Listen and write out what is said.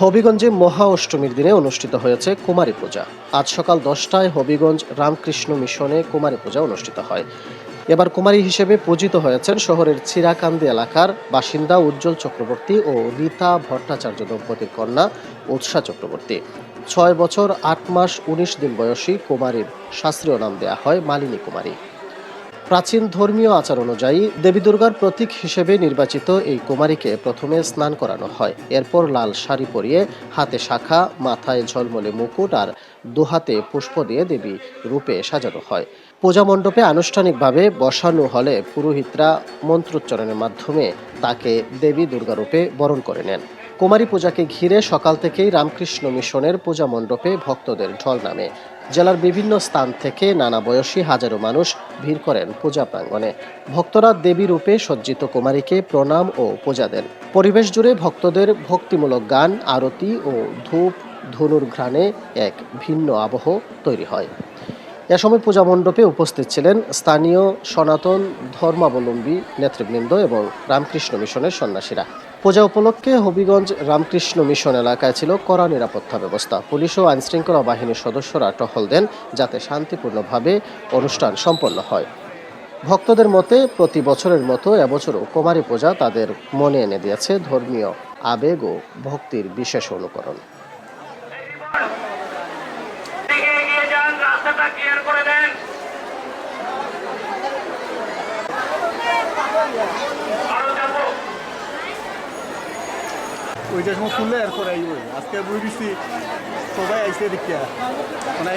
হবিগঞ্জে মহা অষ্টমীর দিনে অনুষ্ঠিত হয়েছে কুমারী পূজা। আজ সকাল দশটায় হবিগঞ্জ রামকৃষ্ণ মিশনে কুমারী পূজা অনুষ্ঠিত হয়। এবার কুমারী হিসেবে পূজিত হয়েছেন শহরের চিরাকান্দি এলাকার বাসিন্দা উজ্জ্বল চক্রবর্তী ও রীতা ভট্টাচার্য দম্পতির কন্যা উৎসা চক্রবর্তী। ছয় বছর, আট মাস, উনিশ দিন বয়সী কুমারীর শাস্ত্রীয় নাম দেয়া হয় মালিনী কুমারী। প্রাচীন ধর্মীয় আচার অনুযায়ী দেবী দুর্গার প্রতীক হিসেবে নির্বাচিত এই কুমারীকে প্রথমে স্নান করানো হয়। এরপর লাল শাড়ি পরিয়ে হাতে শাখা, মাথায় ঝলমলে মুকুট আর দুহাতে পুষ্প দিয়ে দেবী রূপে সাজানো হয়। পূজা মণ্ডপে আনুষ্ঠানিকভাবে বসানো হলে পুরোহিতরা মন্ত্রোচ্চারণের মাধ্যমে তাকে দেবী দুর্গা রূপে বরণ করে নেন। কুমারী পূজাকে ঘিরে সকাল থেকেই রামকৃষ্ণ মিশনের পূজা মণ্ডপে ভক্তদের ঢল নামে। জেলার বিভিন্ন স্থান থেকে নানা বয়সী হাজারো মানুষ ভিড় করেন পূজা প্রাঙ্গণে। ভক্তরা দেবী রূপে সজ্জিত কুমারীকে প্রণাম ও পূজা দেন। পরিবেশ জুড়ে ভক্তদের ভক্তিমূলক গান, আরতি ও ধূপ ধনুর ঘ্রাণে এক ভিন্ন আবহ তৈরি হয়। সময় পূজা মণ্ডপে উপস্থিত ছিলেন স্থানীয় সনাতন ধর্মাবলম্বী নেতৃবৃন্দ এবং রামকৃষ্ণ মিশনের সন্ন্যাসীরা। পূজা উপলক্ষে হবিগঞ্জ রামকৃষ্ণ মিশন এলাকায় ছিল কড়া নিরাপত্তা ব্যবস্থা। পুলিশ ও আইনশৃঙ্খলা বাহিনীর সদস্যরা টহল দেন যাতে শান্তিপূর্ণভাবে অনুষ্ঠান সম্পন্ন হয়। ভক্তদের মতে, প্রতি বছরের মতো এবছরও কুমারী পূজা তাদের মনে এনে দিয়েছে ধর্মীয় আবেগ ও ভক্তির বিশেষ অনুকরণ। রাস্তাটা ক্লিয়ার করে দেন। ওইটা সময় সময় খুললে এরপর আইব। আজকে বই সবাই আইসে দেখিয়া। মানে